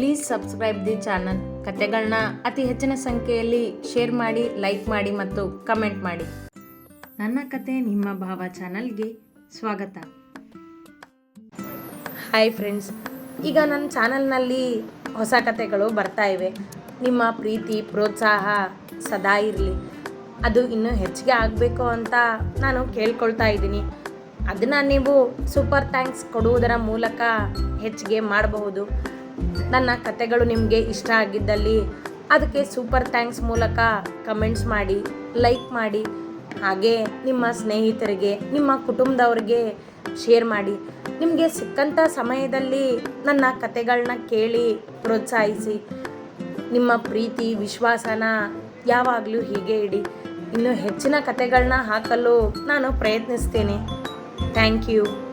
Please subscribe the channel ಕತೆಗಳನ್ನ ಅತಿ ಹೆಚ್ಚಿನ ಸಂಖ್ಯೆಯಲ್ಲಿ ಶೇರ್ ಮಾಡಿ ಲೈಕ್ ಮಾಡಿ ಮತ್ತು ಕಮೆಂಟ್ ಮಾಡಿ. ನನ್ನ ಕತೆ ನಿಮ್ಮ ಭಾವ ಚಾನಲ್ಗೆ ಸ್ವಾಗತ. ಹಾಯ್ ಫ್ರೆಂಡ್ಸ್ ಈಗ ನನ್ನ ಚಾನಲ್ನಲ್ಲಿ ಹೊಸ ಕತೆಗಳು ಬರ್ತಾ ಇವೆ. ನಿಮ್ಮ ಪ್ರೀತಿ, ಪ್ರೋತ್ಸಾಹ ಸದಾ ಇರಲಿ. ಅದು ಇನ್ನೂ ಹೆಚ್ಚಿಗೆ ಆಗಬೇಕು ಅಂತ ನಾನು ಕೇಳ್ಕೊಳ್ತಾ ಇದ್ದೀನಿ. ಅದನ್ನು ನೀವು ಸೂಪರ್ ಥ್ಯಾಂಕ್ಸ್ ಕೊಡುವುದರ ಮೂಲಕ ಹೆಚ್ಚಿಗೆ ಮಾಡಬಹುದು. ನನ್ನ ಕತೆಗಳು ನಿಮಗೆ ಇಷ್ಟ ಆಗಿದ್ದಲ್ಲಿ ಅದಕ್ಕೆ ಸೂಪರ್ ಥ್ಯಾಂಕ್ಸ್ ಮೂಲಕ ಕಮೆಂಟ್ಸ್ ಮಾಡಿ ಲೈಕ್ ಮಾಡಿ, ಹಾಗೆ ನಿಮ್ಮ ಸ್ನೇಹಿತರಿಗೆ, ನಿಮ್ಮ ಕುಟುಂಬದವ್ರಿಗೆ ಶೇರ್ ಮಾಡಿ. ನಿಮಗೆ ಸಿಕ್ಕಂಥ ಸಮಯದಲ್ಲಿ ನನ್ನ ಕತೆಗಳನ್ನ ಕೇಳಿ ಪ್ರೋತ್ಸಾಹಿಸಿ. ನಿಮ್ಮ ಪ್ರೀತಿ, ವಿಶ್ವಾಸನ ಯಾವಾಗಲೂ ಹೀಗೆ ಇಡಿ. ಇನ್ನೂ ಹೆಚ್ಚಿನ ಕತೆಗಳನ್ನ ಹಾಕಲು ನಾನು ಪ್ರಯತ್ನಿಸ್ತೇನೆ. ಥ್ಯಾಂಕ್ ಯು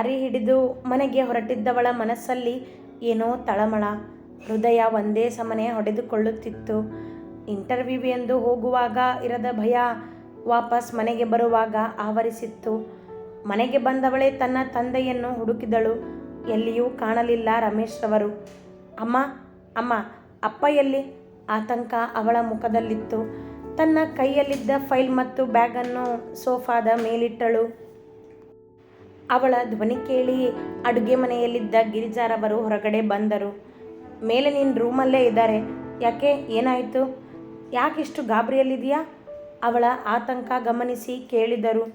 ದಾರಿ ಹಿಡಿದು ಮನೆಗೆ ಹೊರಟಿದ್ದವಳ ಮನಸ್ಸಲ್ಲಿ ಏನೋ ತಳಮಳ. ಹೃದಯ ಒಂದೇ ಸಮನೆ ಹೊಡೆದುಕೊಳ್ಳುತ್ತಿತ್ತು. ಇಂಟರ್ವ್ಯೂ ಎಂದು ಹೋಗುವಾಗ ಇರದ ಭಯ ವಾಪಸ್ ಮನೆಗೆ ಬರುವಾಗ ಆವರಿಸಿತ್ತು. ಮನೆಗೆ ಬಂದವಳೇ ತನ್ನ ತಂದೆಯನ್ನು ಹುಡುಕಿದಳು. ಎಲ್ಲಿಯೂ ಕಾಣಲಿಲ್ಲ ರಮೇಶ್ ರವರು. ಅಮ್ಮ ಅಮ್ಮ, ಅಪ್ಪ ಎಲ್ಲಿ? ಆತಂಕ ಅವಳ ಮುಖದಲ್ಲಿತ್ತು. ತನ್ನ ಕೈಯಲ್ಲಿದ್ದ ಫೈಲ್ ಮತ್ತು ಬ್ಯಾಗನ್ನು ಸೋಫಾದ ಮೇಲಿಟ್ಟಳು. ಅವಳ ಧ್ವನಿ ಕೇಳಿ ಅಡುಗೆ ಮನೆಯಲ್ಲಿದ್ದ ಗಿರಿಜಾರವರು ಹೊರಗಡೆ ಬಂದರು. ಮೇಲೆ ನಿನ್ನ ರೂಮಲ್ಲೇ ಇದ್ದಾರೆ. ಯಾಕೆ? ಏನಾಯಿತು? ಯಾಕಿಷ್ಟು ಗಾಬರಿಯಲ್ಲಿದೆಯಾ ಅವಳ ಆತಂಕ ಗಮನಿಸಿ ಕೇಳಿದರು.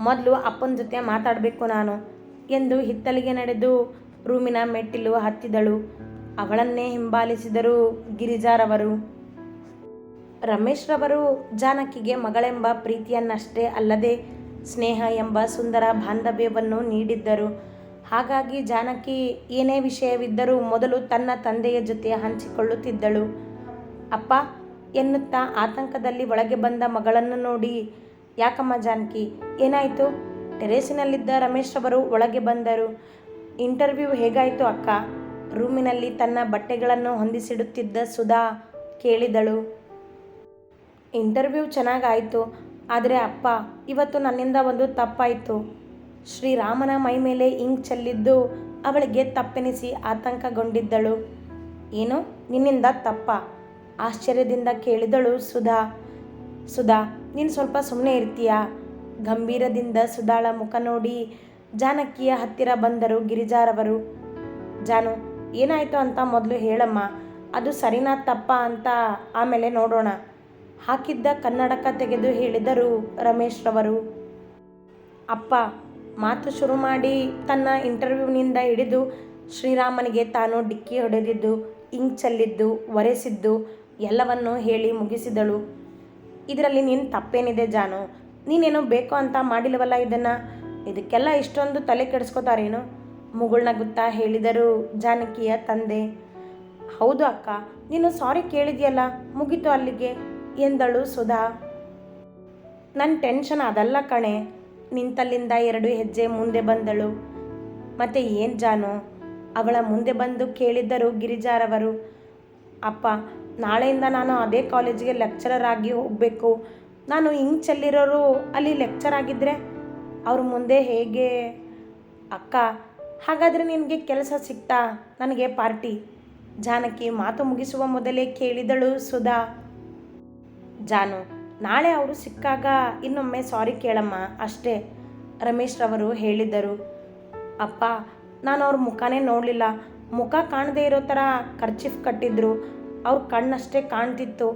ಮೊದಲು ಅಪ್ಪನ ಜೊತೆ ಮಾತಾಡಬೇಕು ನಾನು ಎಂದು ಹಿತ್ತಲಿಗೆ ನಡೆದು ರೂಮಿನ ಮೆಟ್ಟಿಲು ಹತ್ತಿದಳು. ಅವಳನ್ನೇ ಹಿಂಬಾಲಿಸಿದರು ಗಿರಿಜಾರವರು. ರಮೇಶ್ರವರು ಜಾನಕಿಗೆ ಮಗಳೆಂಬ ಪ್ರೀತಿಯನ್ನಷ್ಟೇ ಅಲ್ಲದೆ ಸ್ನೇಹ ಎಂಬ ಸುಂದರ ಬಾಂಧವ್ಯವನ್ನು ನೀಡಿದ್ದರು. ಹಾಗಾಗಿ ಜಾನಕಿ ಏನೇ ವಿಷಯವಿದ್ದರೂ ಮೊದಲು ತನ್ನ ತಂದೆಯ ಜೊತೆ ಹಂಚಿಕೊಳ್ಳುತ್ತಿದ್ದಳು. ಅಪ್ಪ, ಎನ್ನುತ್ತಾ ಆತಂಕದಲ್ಲಿ ಒಳಗೆ ಬಂದ ಮಗಳನ್ನು ನೋಡಿ, ಯಾಕಮ್ಮ ಜಾನಕಿ, ಏನಾಯಿತು? ಟೆರೇಸಿನಲ್ಲಿದ್ದ ರಮೇಶ್ ಅವರು ಒಳಗೆ ಬಂದರು. ಇಂಟರ್ವ್ಯೂ ಹೇಗಾಯಿತು ಅಕ್ಕ? ರೂಮಿನಲ್ಲಿ ತನ್ನ ಬಟ್ಟೆಗಳನ್ನು ಹೊಂದಿಸಿಡುತ್ತಿದ್ದ ಸುಧಾ ಕೇಳಿದಳು. ಇಂಟರ್ವ್ಯೂ ಚೆನ್ನಾಗಾಯಿತು. ಆದರೆ ಅಪ್ಪ, ಇವತ್ತು ನನ್ನಿಂದ ಒಂದು ತಪ್ಪಾಯಿತು. ಶ್ರೀರಾಮನ ಮೈ ಮೇಲೆ ಇಂಕ್ ಚೆಲ್ಲಿದ್ದು ಅವಳಿಗೆ ತಪ್ಪೆನಿಸಿ ಆತಂಕಗೊಂಡಿದ್ದಳು. ಏನು? ನಿನ್ನಿಂದ ತಪ್ಪ? ಆಶ್ಚರ್ಯದಿಂದ ಕೇಳಿದಳು ಸುಧಾ. ಸುಧಾ, ನೀನು ಸ್ವಲ್ಪ ಸುಮ್ಮನೆ ಇರ್ತೀಯಾ? ಗಂಭೀರದಿಂದ ಸುಧಾಳ ಮುಖ ನೋಡಿ ಜಾನಕಿಯ ಹತ್ತಿರ ಬಂದರು ಗಿರಿಜಾರವರು. ಜಾನು, ಏನಾಯಿತು ಅಂತ ಮೊದಲು ಹೇಳಮ್ಮ. ಅದು ಸರಿನಾ ತಪ್ಪ ಅಂತ ಆಮೇಲೆ ನೋಡೋಣ. ಹಾಕಿದ್ದ ಕನ್ನಡಕ ತೆಗೆದು ಹೇಳಿದರು ರಮೇಶ್ರವರು ಅಪ್ಪ, ಮಾತು ಶುರು ಮಾಡಿ ತನ್ನ ಇಂಟರ್ವ್ಯೂನಿಂದ ಹಿಡಿದು ಶ್ರೀರಾಮನಿಗೆ ತಾನು ಡಿಕ್ಕಿ ಹೊಡೆದಿದ್ದು, ಇಂಕ್ ಚೆಲ್ಲಿದ್ದು, ಒರೆಸಿದ್ದು ಎಲ್ಲವನ್ನು ಹೇಳಿ ಮುಗಿಸಿದಳು. ಇದರಲ್ಲಿ ನೀನು ತಪ್ಪೇನಿದೆ ಜಾನು? ನೀನೇನೋ ಬೇಕು ಅಂತ ಮಾಡಿಲ್ವಲ್ಲ ಇದನ್ನು? ಇದಕ್ಕೆಲ್ಲ ಇಷ್ಟೊಂದು ತಲೆ ಕೆಡಿಸ್ಕೋತಾರೇನು? ಮುಗುಳ್ನಗುತ್ತಾ ಹೇಳಿದರು ಜಾನಕಿಯ ತಂದೆ. ಹೌದು ಅಕ್ಕ, ನೀನು ಸಾರಿ ಕೇಳಿದೆಯಲ್ಲ, ಮುಗೀತು ಅಲ್ಲಿಗೆ. ಎಂದಳು ಸುಧಾ. ನನ್ನ ಟೆನ್ಷನ್ ಅದಲ್ಲ ಕಣೆ. ನಿಂತಲ್ಲಿಂದ ಎರಡು ಹೆಜ್ಜೆ ಮುಂದೆ ಬಂದಳು. ಮತ್ತೆ ಏನು ಜಾನು? ಅವಳ ಮುಂದೆ ಬಂದು ಕೇಳಿದ್ದರು ಗಿರಿಜಾರವರು. ಅಪ್ಪ, ನಾಳೆಯಿಂದ ನಾನು ಅದೇ ಕಾಲೇಜಿಗೆ ಲೆಕ್ಚರರ್ ಆಗಿ ಹೋಗಬೇಕು. ನಾನು ಹಿಂಗೆ ಚೆಲ್ಲಿರೋರು ಅಲ್ಲಿ ಲೆಕ್ಚರ್ ಆಗಿದ್ದರೆ ಅವ್ರ ಮುಂದೆ ಹೇಗೆ? ಅಕ್ಕ, ಹಾಗಾದರೆ ನಿನಗೆ ಕೆಲಸ ಸಿಕ್ತಾ? ನನಗೆ ಪಾರ್ಟಿ. ಜಾನಕಿ ಮಾತು ಮುಗಿಸುವ ಮೊದಲೇ ಕೇಳಿದಳು ಸುಧಾ. ಜಾನು, ನಾಳೆ ಅವರು ಸಿಕ್ಕಾಗ ಇನ್ನೊಮ್ಮೆ ಸಾರಿ ಕೇಳಮ್ಮ. ಅಷ್ಟೇ, ರಮೇಶ್ ರವರು ಹೇಳಿದರು ಅಪ್ಪ, ನಾನು ಅವ್ರ ಮುಖನೇ ನೋಡಲಿಲ್ಲ. ಮುಖ ಕಾಣದೇ ಇರೋ ಥರ ಖರ್ಚಿಫ್ ಕಟ್ಟಿದ್ರು. ಅವ್ರ ಕಣ್ಣಷ್ಟೇ ಕಾಣ್ತಿತ್ತು.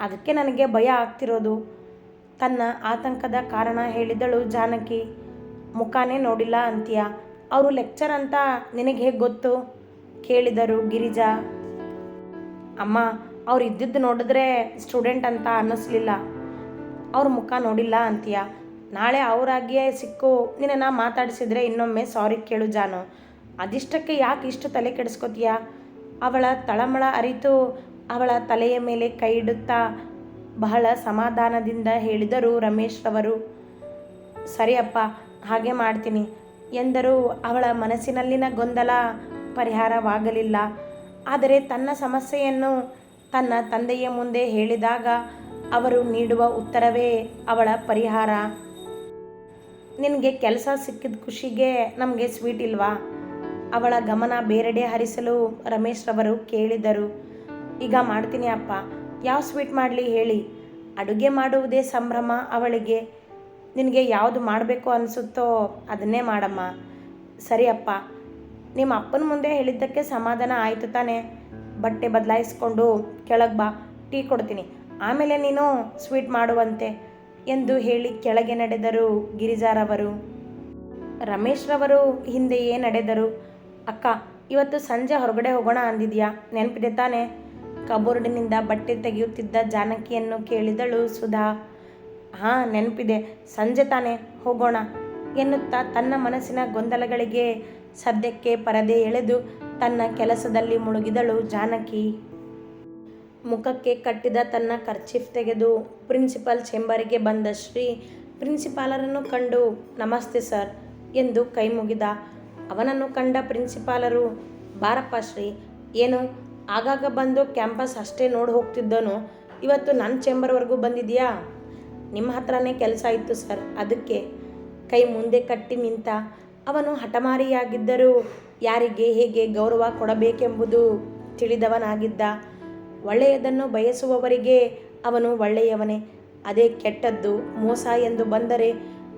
ಅದಕ್ಕೆ ನನಗೆ ಭಯ ಆಗ್ತಿರೋದು. ತನ್ನ ಆತಂಕದ ಕಾರಣ ಹೇಳಿದಳು ಜಾನಕಿ. ಮುಖನೇ ನೋಡಿಲ್ಲ ಅಂತೀಯ. ಅವರು ಲೆಕ್ಚರ್ ಅಂತ ನಿನಗೆ ಹೇಗೆ ಗೊತ್ತು? ಕೇಳಿದರು ಗಿರಿಜಾ. ಅಮ್ಮ ಅವ್ರು ಇದ್ದಿದ್ದು ನೋಡಿದ್ರೆ ಸ್ಟೂಡೆಂಟ್ ಅಂತ ಅನ್ನಿಸ್ಲಿಲ್ಲ. ಅವ್ರ ಮುಖ ನೋಡಿಲ್ಲ ಅಂತೀಯ. ನಾಳೆ ಅವರಾಗಿಯೇ ಸಿಕ್ಕು ನಿನ್ನ ಮಾತಾಡಿಸಿದ್ರೆ ಇನ್ನೊಮ್ಮೆ ಸಾರಿ ಕೇಳು ಜಾನು. ಅದಿಷ್ಟಕ್ಕೆ ಯಾಕೆ ಇಷ್ಟು ತಲೆ ಕೆಡಿಸ್ಕೋತೀಯ? ಅವಳ ತಳಮಳ ಅರಿತು ಅವಳ ತಲೆಯ ಮೇಲೆ ಕೈ ಇಡುತ್ತಾ ಬಹಳ ಸಮಾಧಾನದಿಂದ ಹೇಳಿದರು ರಮೇಶ್ ರವರು. ಸರಿಯಪ್ಪ ಹಾಗೆ ಮಾಡ್ತೀನಿ ಎಂದರು. ಅವಳ ಮನಸ್ಸಿನಲ್ಲಿನ ಗೊಂದಲ ಪರಿಹಾರವಾಗಲಿಲ್ಲ. ಆದರೆ ತನ್ನ ಸಮಸ್ಯೆಯನ್ನು ತನ್ನ ತಂದೆಯ ಮುಂದೆ ಹೇಳಿದಾಗ ಅವರು ನೀಡುವ ಉತ್ತರವೇ ಅವಳ ಪರಿಹಾರ. ನಿನಗೆ ಕೆಲಸ ಸಿಕ್ಕಿದ ಖುಷಿಗೆ ನಮಗೆ ಸ್ವೀಟ್ ಇಲ್ವಾ? ಅವಳ ಗಮನ ಬೇರೆಡೆ ಹರಿಸಲು ರಮೇಶ್ರವರು ಕೇಳಿದರು. ಈಗ ಮಾಡ್ತೀನಿ ಅಪ್ಪ, ಯಾವ ಸ್ವೀಟ್ ಮಾಡಲಿ ಹೇಳಿ. ಅಡುಗೆ ಮಾಡುವುದೇ ಸಂಭ್ರಮ ಅವಳಿಗೆ. ನಿನಗೆ ಯಾವುದು ಮಾಡಬೇಕು ಅನಿಸುತ್ತೋ ಅದನ್ನೇ ಮಾಡಮ್ಮ. ಸರಿ ಅಪ್ಪ ನಿಮ್ಮ ಅಪ್ಪನ ಮುಂದೆ ಹೇಳಿದ್ದಕ್ಕೆ ಸಮಾಧಾನ ಆಯಿತು ತಾನೇ? ಬಟ್ಟೆ ಬದಲಾಯಿಸ್ಕೊಂಡು ಕೆಳಗೆ ಬಾ, ಟೀ ಕೊಡ್ತೀನಿ. ಆಮೇಲೆ ನೀನು ಸ್ವೀಟ್ ಮಾಡುವಂತೆ ಎಂದು ಹೇಳಿ ಕೆಳಗೆ ನಡೆದರು ಗಿರಿಜಾರವರು ರಮೇಶ್ರವರು ಹಿಂದೆ ಹಿಂದೆಯೇ ನಡೆದರು. ಅಕ್ಕ, ಇವತ್ತು ಸಂಜೆ ಹೊರಗಡೆ ಹೋಗೋಣ ಅಂದಿದ್ಯಾ? ನೆನಪಿದೆ ತಾನೆ? ಕಬೋರ್ಡಿನಿಂದ ಬಟ್ಟೆ ತೆಗೆಯುತ್ತಿದ್ದ ಜಾನಕಿಯನ್ನು ಕೇಳಿದಳು ಸುಧಾ. ಹಾಂ, ನೆನಪಿದೆ. ಸಂಜೆ ತಾನೆ. ಹೋಗೋಣ. ಎನ್ನುತ್ತಾ ತನ್ನ ಮನಸ್ಸಿನ ಗೊಂದಲಗಳಿಗೆ ಸದ್ಯಕ್ಕೆ ಪರದೆ ಎಳೆದು ತನ್ನ ಕೆಲಸದಲ್ಲಿ ಮುಳುಗಿದಳು ಜಾನಕಿ. ಮುಖಕ್ಕೆ ಕಟ್ಟಿದ ತನ್ನ ಕರ್ಚೀಫ್ ತೆಗೆದು ಪ್ರಿನ್ಸಿಪಾಲ್ ಚೇಂಬರಿಗೆ ಬಂದ ಶ್ರೀ ಪ್ರಿನ್ಸಿಪಾಲರನ್ನು ಕಂಡು, ನಮಸ್ತೆ ಸರ್ ಎಂದು ಕೈ ಮುಗಿದ. ಅವನನ್ನು ಕಂಡ ಪ್ರಿನ್ಸಿಪಾಲರು, ಬಾರಪ್ಪ ಶ್ರೀ, ಏನು ಆಗಾಗ ಬಂದು ಕ್ಯಾಂಪಸ್ ಅಷ್ಟೇ ನೋಡಿ ಹೋಗ್ತಿದ್ದನು? ಇವತ್ತು ನನ್ನ ಚೇಂಬರ್ವರೆಗೂ ಬಂದಿದೆಯಾ? ನಿಮ್ಮ ಹತ್ರನೇ ಕೆಲಸ ಇತ್ತು ಸರ್, ಅದಕ್ಕೆ. ಕೈ ಮುಂದೆ ಕಟ್ಟಿ ನಿಂತ, ಅವನು ಹಠಮಾರಿಯಾಗಿದ್ದರೂ ಯಾರಿಗೆ ಹೇಗೆ ಗೌರವ ಕೊಡಬೇಕೆಂಬುದು ತಿಳಿದವನಾಗಿದ್ದ. ಒಳ್ಳೆಯದನ್ನು ಬಯಸುವವರಿಗೆ ಅವನು ಒಳ್ಳೆಯವನೇ. ಅದೇ ಕೆಟ್ಟದ್ದು ಮೋಸ ಎಂದು ಬಂದರೆ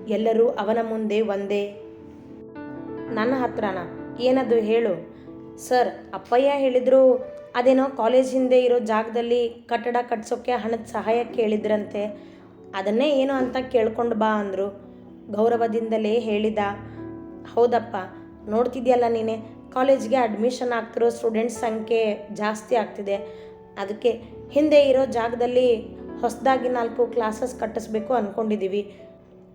ಎಲ್ಲರೂ ಅವನ ಮುಂದೆ ಒಂದೇ. ನನ್ನ ಹತ್ರನ? ಏನದು ಹೇಳು. ಸರ್, ಅಪ್ಪಯ್ಯ ಹೇಳಿದ್ರು, ಅದೇನೋ ಕಾಲೇಜ್ ಹಿಂದೆ ಇರೋ ಜಾಗದಲ್ಲಿ ಕಟ್ಟಡ ಕಟ್ಸೋಕ್ಕೆ ಹಣದ ಸಹಾಯ ಕೇಳಿದ್ರಂತೆ. ಅದನ್ನೇ ಏನು ಅಂತ ಕೇಳ್ಕೊಂಡು ಬಾ ಅಂದರು. ಗೌರವದಿಂದಲೇ ಹೇಳಿದ. ಹೌದಪ್ಪ ನೋಡ್ತಿದ್ಯಲ್ಲ ನೀನೆ? ಕಾಲೇಜ್ಗೆ ಅಡ್ಮಿಷನ್ ಆಗ್ತಿರೋ ಸ್ಟೂಡೆಂಟ್ಸ್ ಸಂಖ್ಯೆ ಜಾಸ್ತಿ ಆಗ್ತಿದೆ. ಅದಕ್ಕೆ ಹಿಂದೆ ಇರೋ ಜಾಗದಲ್ಲಿ ಹೊಸದಾಗಿ ನಾಲ್ಕು ಕ್ಲಾಸಸ್ ಕಟ್ಟಿಸ್ಬೇಕು ಅಂದ್ಕೊಂಡಿದ್ದೀವಿ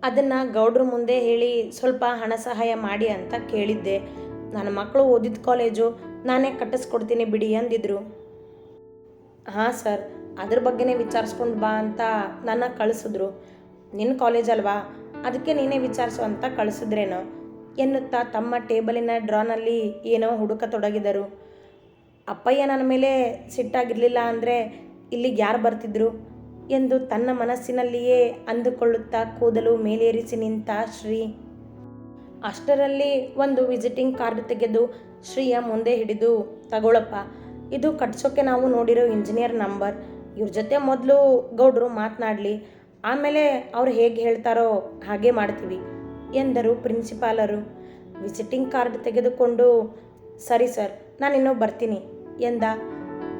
ಅದನ್ನು ಗೌಡ್ರ ಮುಂದೆ ಹೇಳಿ ಸ್ವಲ್ಪ ಹಣ ಸಹಾಯ ಮಾಡಿ ಅಂತ ಕೇಳಿದ್ದೆ. ನನ್ನ ಮಕ್ಕಳು ಓದಿದ ಕಾಲೇಜು ನಾನೇ ಕಟ್ಟಿಸ್ಕೊಡ್ತೀನಿ ಬಿಡಿ ಅಂದಿದ್ರು. ಹಾಂ ಸರ್ ಅದ್ರ ಬಗ್ಗೆನೇ ವಿಚಾರಿಸ್ಕೊಂಡು ಬಾ ಅಂತ ನನ್ನ ಕಳಿಸಿದ್ರು. ನಿನ್ನ ಕಾಲೇಜ್ ಅಲ್ವಾ? ಅದಕ್ಕೆ ನೀನೇ ವಿಚಾರಿಸು ಅಂತ ಕಳಿಸಿದ್ರೇನೋ? ಎನ್ನುತ್ತಾ ತಮ್ಮ ಟೇಬಲಿನ ಡ್ರಾನಲ್ಲಿ ಏನೋ ಹುಡುಕತೊಡಗಿದರು. ಅಪ್ಪಯ್ಯ ನನ್ನ ಮೇಲೆ ಸಿಟ್ಟಾಗಿರಲಿಲ್ಲ ಅಂದರೆ ಇಲ್ಲಿಗೆ ಯಾರು ಬರ್ತಿದ್ರು? ಎಂದು ತನ್ನ ಮನಸ್ಸಿನಲ್ಲಿಯೇ ಅಂದುಕೊಳ್ಳುತ್ತಾ ಕೂದಲು ಮೇಲೇರಿಸಿ ನಿಂತ ಶ್ರೀ. ಅಷ್ಟರಲ್ಲಿ ಒಂದು ವಿಸಿಟಿಂಗ್ ಕಾರ್ಡ್ ತೆಗೆದು ಶ್ರೀಯ ಮುಂದೆ ಹಿಡಿದು, ತಗೊಳಪ್ಪ, ಇದು ಕಟ್ಸೋಕ್ಕೆ ನಾವು ನೋಡಿರೋ ಇಂಜಿನಿಯರ್ ನಂಬರ್. ಇವ್ರ ಜೊತೆ ಮೊದಲು ಗೌಡ್ರು ಮಾತನಾಡಲಿ. ಆಮೇಲೆ ಅವ್ರು ಹೇಗೆ ಹೇಳ್ತಾರೋ ಹಾಗೆ ಮಾಡ್ತೀವಿ. ಎಂದರು ಪ್ರಿನ್ಸಿಪಾಲರು. ವಿಸಿಟಿಂಗ್ ಕಾರ್ಡ್ ತೆಗೆದುಕೊಂಡು ಸರಿ ಸರ್, ನಾನಿನ್ನೂ ಬರ್ತೀನಿ. ಎಂದ.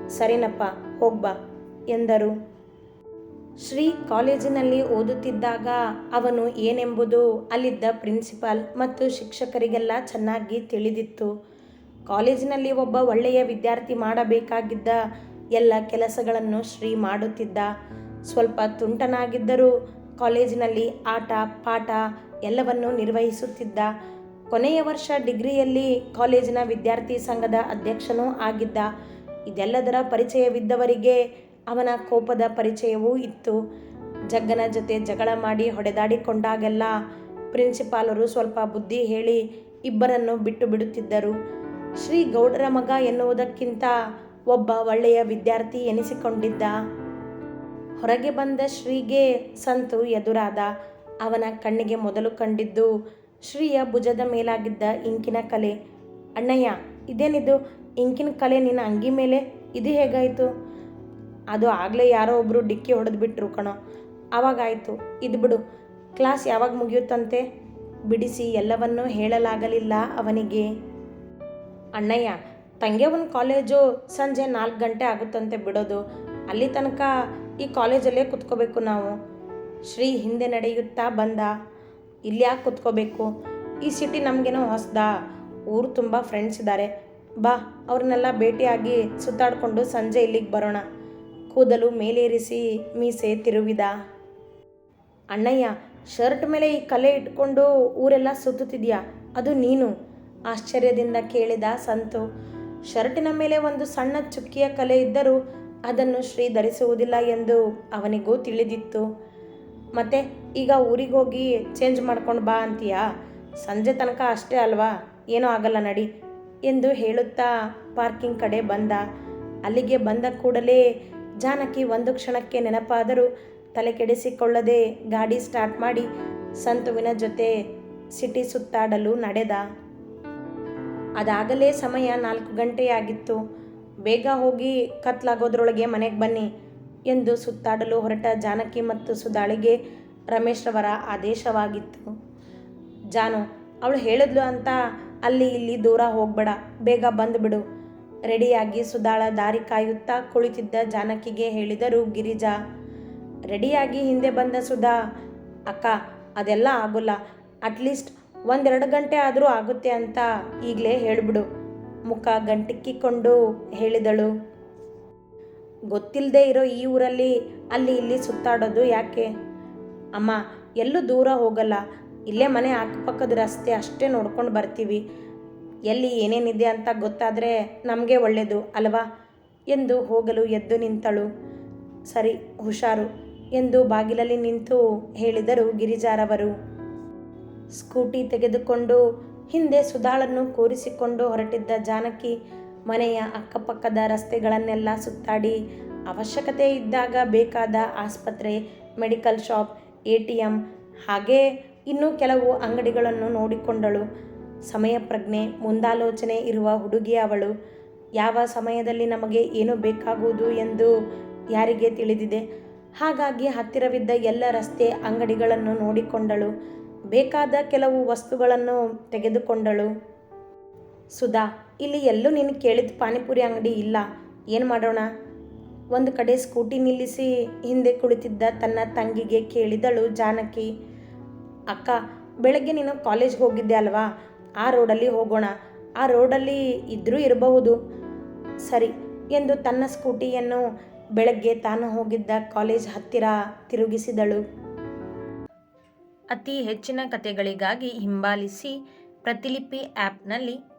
ಸರಿನಪ್ಪ ಹೋಗ್ಬಾ ಎಂದರು. ಶ್ರೀ ಕಾಲೇಜಿನಲ್ಲಿ ಓದುತ್ತಿದ್ದಾಗ ಅವನು ಏನೆಂಬುದು ಅಲ್ಲಿದ್ದ ಪ್ರಿನ್ಸಿಪಾಲ್ ಮತ್ತು ಶಿಕ್ಷಕರಿಗೆಲ್ಲ ಚೆನ್ನಾಗಿ ತಿಳಿದಿತ್ತು. ಕಾಲೇಜಿನಲ್ಲಿ ಒಬ್ಬ ಒಳ್ಳೆಯ ವಿದ್ಯಾರ್ಥಿ ಮಾಡಬೇಕಾಗಿದ್ದ ಎಲ್ಲ ಕೆಲಸಗಳನ್ನು ಶ್ರೀ ಮಾಡುತ್ತಿದ್ದ. ಸ್ವಲ್ಪ ತುಂಟನಾಗಿದ್ದರೂ ಕಾಲೇಜಿನಲ್ಲಿ ಆಟ, ಪಾಠ ಎಲ್ಲವನ್ನೂ ನಿರ್ವಹಿಸುತ್ತಿದ್ದ ಕೊನೆಯ ವರ್ಷ ಡಿಗ್ರಿಯಲ್ಲಿ ಕಾಲೇಜಿನ ವಿದ್ಯಾರ್ಥಿ ಸಂಘದ ಅಧ್ಯಕ್ಷನೂ ಆಗಿದ್ದ. ಇದೆಲ್ಲದರ ಪರಿಚಯವಿದ್ದವರಿಗೆ ಅವನ ಕೋಪದ ಪರಿಚಯವೂ ಇತ್ತು. ಜಗ್ಗನ ಜೊತೆ ಜಗಳ ಮಾಡಿ ಹೊಡೆದಾಡಿಕೊಂಡಾಗೆಲ್ಲ ಪ್ರಿನ್ಸಿಪಾಲರು ಸ್ವಲ್ಪ ಬುದ್ಧಿ ಹೇಳಿ ಇಬ್ಬರನ್ನು ಬಿಟ್ಟು ಬಿಡುತ್ತಿದ್ದರು. ಶ್ರೀ ಗೌಡರ ಮಗ ಎನ್ನುವುದಕ್ಕಿಂತ ಒಬ್ಬ ಒಳ್ಳೆಯ ವಿದ್ಯಾರ್ಥಿ ಎನಿಸಿಕೊಂಡಿದ್ದ. ಹೊರಗೆ ಬಂದ ಶ್ರೀಗೆ ಸಂತು ಎದುರಾದ. ಅವನ ಕಣ್ಣಿಗೆ ಮೊದಲು ಕಂಡಿದ್ದು ಶ್ರೀಯ ಭುಜದ ಮೇಲಾಗಿದ್ದ ಇಂಕಿನ ಕಲೆ. ಅಣ್ಣಯ್ಯ, ಇದೇನಿದು? ಇಂಕಿನ ಕಲೆ ನಿನ್ನ ಅಂಗಿ ಮೇಲೆ? ಇದು ಹೇಗಾಯಿತು? ಅದು ಆಗಲೇ ಯಾರೋ ಒಬ್ಬರು ಡಿಕ್ಕಿ ಹೊಡೆದು ಬಿಟ್ರು ಕಣೋ ಆವಾಗಾಯಿತು ಇದು ಬಿಡು. ಕ್ಲಾಸ್ ಯಾವಾಗ ಮುಗಿಯುತ್ತಂತೆ? ಬಿಡಿಸಿ, ಎಲ್ಲವನ್ನೂ ಹೇಳಲಾಗಲಿಲ್ಲ ಅವನಿಗೆ. ಅಣ್ಣಯ್ಯ ತಂಗ್ಯವನ ಕಾಲೇಜು ಸಂಜೆ ನಾಲ್ಕು ಗಂಟೆ ಆಗುತ್ತಂತೆ ಬಿಡೋದು. ಅಲ್ಲಿ ತನಕ ಈ ಕಾಲೇಜಲ್ಲೇ ಕುತ್ಕೋಬೇಕು ನಾವು. ಶ್ರೀ ಹಿಂದೆ ನಡೆಯುತ್ತಾ ಬಂದ. ಇಲ್ಲಿ ಯಾಕೆ ಕುತ್ಕೋಬೇಕು? ಈ ಸಿಟಿ ನಮಗೇನೋ ಹೊಸ್ದಾ? ಊರು ತುಂಬ ಫ್ರೆಂಡ್ಸ್ ಇದ್ದಾರೆ ಬಾ, ಅವ್ರನ್ನೆಲ್ಲ ಭೇಟಿಯಾಗಿ ಸುತ್ತಾಡಿಕೊಂಡು ಸಂಜೆ ಇಲ್ಲಿಗೆ ಬರೋಣ. ಕೂದಲು ಮೇಲೇರಿಸಿ ಮೀಸೆ ತಿರುವಿದ. ಅಣ್ಣಯ್ಯ ಶರ್ಟ್ ಮೇಲೆ ಈ ಕಲೆ ಇಟ್ಕೊಂಡು ಊರೆಲ್ಲ ಸುತ್ತುತ್ತಿದ್ಯಾ? ಅದು ನೀನು? ಆಶ್ಚರ್ಯದಿಂದ ಕೇಳಿದ ಸಂತು. ಶರ್ಟಿನ ಮೇಲೆ ಒಂದು ಸಣ್ಣ ಚುಕ್ಕಿಯ ಕಲೆ ಇದ್ದರೂ ಅದನ್ನು ಶ್ರೀ ಧರಿಸುವುದಿಲ್ಲ ಎಂದು ಅವನಿಗೂ ತಿಳಿದಿತ್ತು. ಮತ್ತೆ ಈಗ ಊರಿಗೆ ಹೋಗಿ ಚೇಂಜ್ ಮಾಡ್ಕೊಂಡು ಬಾ ಅಂತೀಯಾ? ಸಂಜೆ ತನಕ ಅಷ್ಟೇ ಅಲ್ವಾ? ಏನೂ ಆಗಲ್ಲ ನಡಿ ಎಂದು ಹೇಳುತ್ತಾ ಪಾರ್ಕಿಂಗ್ ಕಡೆ ಬಂದ. ಅಲ್ಲಿಗೆ ಬಂದ ಕೂಡಲೇ ಜಾನಕಿ ಒಂದು ಕ್ಷಣಕ್ಕೆ ನೆನಪಾದರೂ ತಲೆ ಕೆಡಿಸಿಕೊಳ್ಳದೆ ಗಾಡಿ ಸ್ಟಾರ್ಟ್ ಮಾಡಿ ಸಂತುವಿನ ಜೊತೆ ಸಿಟಿ ಸುತ್ತಾಡಲು ನಡೆದ. ಅದಾಗಲೇ ಸಮಯ ನಾಲ್ಕು ಗಂಟೆಯಾಗಿತ್ತು. ಬೇಗ ಹೋಗಿ ಕತ್ಲಾಗೋದ್ರೊಳಗೆ ಮನೆಗೆ ಬನ್ನಿ. ಎಂದು ಸುತ್ತಾಡಲು ಹೊರಟ ಜಾನಕಿ ಮತ್ತು ಸುಧಾಳಿಗೆ ರಮೇಶ್ರವರ ಆದೇಶವಾಗಿತ್ತು. ಜಾನು, ಅವಳು ಹೇಳಿದ್ಲು ಅಂತ ಅಲ್ಲಿ ಇಲ್ಲಿ ದೂರ ಹೋಗ್ಬೇಡ, ಬೇಗ ಬಂದುಬಿಡು ರೆಡಿಯಾಗಿ ಸುಧಾಳ ದಾರಿ ಕಾಯುತ್ತಾ ಕುಳಿತಿದ್ದ ಜಾನಕಿಗೆ ಹೇಳಿದರು ಗಿರಿಜಾ. ರೆಡಿಯಾಗಿ ಹಿಂದೆ ಬಂದ ಸುಧಾ, ಅಕ್ಕ, ಅದೆಲ್ಲ ಆಗೋಲ್ಲ. ಅಟ್ಲೀಸ್ಟ್ ಒಂದೆರಡು ಗಂಟೆ ಆದರೂ ಆಗುತ್ತೆ ಅಂತ ಈಗಲೇ ಹೇಳಿಬಿಡು ಮುಖ ಗಂಟಿಕ್ಕಿಕೊಂಡು ಹೇಳಿದಳು. ಗೊತ್ತಿಲ್ಲದೆ ಇರೋ ಈ ಊರಲ್ಲಿ ಅಲ್ಲಿ ಇಲ್ಲಿ ಸುತ್ತಾಡೋದು ಯಾಕೆ? ಅಮ್ಮ, ಎಲ್ಲೂ ದೂರ ಹೋಗಲ್ಲ. ಇಲ್ಲೇ ಮನೆ ಅಕ್ಕಪಕ್ಕದ ರಸ್ತೆ ಅಷ್ಟೇ ನೋಡ್ಕೊಂಡು ಬರ್ತೀವಿ. ಎಲ್ಲಿ ಏನೇನಿದೆ ಅಂತ ಗೊತ್ತಾದರೆ ನಮಗೆ ಒಳ್ಳೆಯದು ಅಲ್ವಾ? ಎಂದು ಹೋಗಲು ಎದ್ದು ನಿಂತಳು. ಸರಿ, ಹುಷಾರು ಎಂದು ಬಾಗಿಲಲ್ಲಿ ನಿಂತು ಹೇಳಿದರು ಗಿರಿಜಾರವರು. ಸ್ಕೂಟಿ ತೆಗೆದುಕೊಂಡು ಹಿಂದೆ ಸುಧಾಳನ್ನು ಕೂರಿಸಿಕೊಂಡು ಹೊರಟಿದ್ದ ಜಾನಕಿ ಮನೆಯ ಅಕ್ಕಪಕ್ಕದ ರಸ್ತೆಗಳನ್ನೆಲ್ಲ ಸುತ್ತಾಡಿ ಅವಶ್ಯಕತೆ ಇದ್ದಾಗ ಬೇಕಾದ ಆಸ್ಪತ್ರೆ, medical shop, A T M ಹಾಗೇ ಇನ್ನೂ ಕೆಲವು ಅಂಗಡಿಗಳನ್ನು ನೋಡಿಕೊಂಡಳು. ಸಮಯ ಪ್ರಜ್ಞೆ, ಮುಂದಾಲೋಚನೆ ಇರುವ ಹುಡುಗಿ ಅವಳು. ಯಾವ ಸಮಯದಲ್ಲಿ ನಮಗೆ ಏನು ಬೇಕಾಗುವುದು ಎಂದು ಯಾರಿಗೆ ತಿಳಿದಿದೆ? ಹಾಗಾಗಿ ಹತ್ತಿರವಿದ್ದ ಎಲ್ಲ ರಸ್ತೆ ಅಂಗಡಿಗಳನ್ನು ನೋಡಿಕೊಂಡಳು. ಬೇಕಾದ ಕೆಲವು ವಸ್ತುಗಳನ್ನು ತೆಗೆದುಕೊಂಡಳು. ಸುಧಾ, ಇಲ್ಲಿ ಎಲ್ಲೂ ನೀನು ಕೇಳಿದ ಪಾನಿಪುರಿ ಅಂಗಡಿ ಇಲ್ಲ. ಏನು ಮಾಡೋಣ? ಒಂದು ಕಡೆ ಸ್ಕೂಟಿ ನಿಲ್ಲಿಸಿ ಹಿಂದೆ ಕುಳಿತಿದ್ದ ತನ್ನ ತಂಗಿಗೆ ಕೇಳಿದಳು ಜಾನಕಿ. ಅಕ್ಕ, ಬೆಳಗ್ಗೆ ನೀನು ಕಾಲೇಜ್ಗೆ ಹೋಗಿದ್ದೆ ಅಲ್ವಾ? ಆ ರೋಡಲ್ಲಿ ಹೋಗೋಣ. ಆ ರೋಡಲ್ಲಿ ಇದ್ದರೂ ಇರಬಹುದು. ಸರಿ ಎಂದು ತನ್ನ ಸ್ಕೂಟಿಯನ್ನು ಬೆಳಗ್ಗೆ ತಾನು ಹೋಗಿದ್ದ ಕಾಲೇಜ್ ಹತ್ತಿರ ತಿರುಗಿಸಿದಳು. ಅತಿ ಹೆಚ್ಚಿನ ಕಥೆಗಳಿಗಾಗಿ ಹಿಂಬಾಲಿಸಿ ಪ್ರತಿಲಿಪಿ ಆ್ಯಪ್ನಲ್ಲಿ